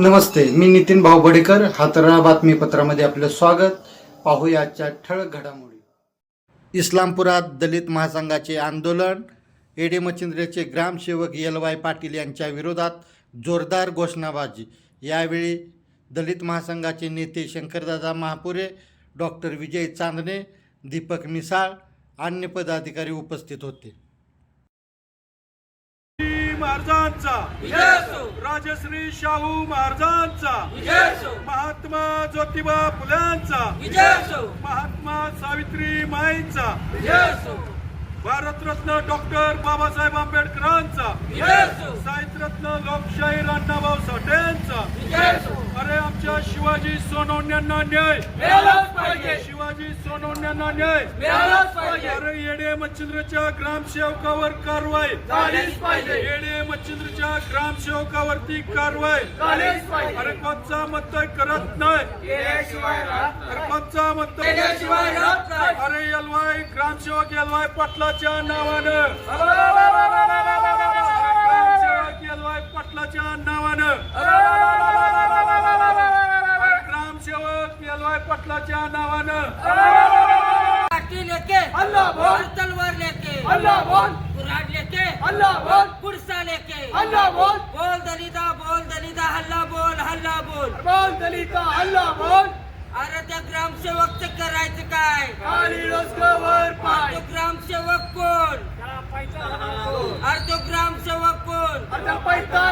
नमस्ते मी नितीन भाऊ बडेकर हातरा बातमीपत्रामध्ये आपलं स्वागत. पाहूया आजच्या ठळक घडामोडी. इस्लामपुरात दलित महासंघाचे आंदोलन एडे मच्छिंद्रेचे ग्रामसेवक एल वाय पाटील यांच्या विरोधात जोरदार घोषणाबाजी. यावेळी दलित महासंघाचे नेते शंकरदादा महापुरे डॉक्टर विजय चांदणे दीपक मिसाळ अन्य पदाधिकारी उपस्थित होते. महाराजांचा. राजश्री शाहू महाराजांचा. महात्मा ज्योतिबा फुल्यांचा. महात्मा सावित्री माईंचा. भारतरत्न डॉक्टर बाबासाहेब आंबेडकरांचा. साहित्यरत्न लोकशाही अण्णाभाऊ आमच्या शिवाजी सोनवण्यांना न्याय. शिवाजी सोनवण्यांना न्याय. अरे येडे मच्छिंद्रच्या ग्रामसेवकावर कारवाई. येडे मच्छिंद्रच्या ग्रामसेवकावरती कारवाई. अरे कोणचा करत नाही. अरे कोणचा मतदाय अरे एलवाय ग्रामसेवक एलवाय पाटलाच्या नावानं. नावानं लेके अल्लाह बोल. और तलवार लेके अल्लाह बोल. कुरान लेके अल्लाह बोल. कुर्सा लेके. अल्लाह बोल. बोल दलिता बोल दलिता हल्ला बोल हल्ला बोल. बोल दलिता अल्लाह बोल. अरे त्या ग्रामसेवकचं करायचं काय? पाय. तो ग्रामसेवक कोण? अरे तो ग्रामसेवक कोण? पैसा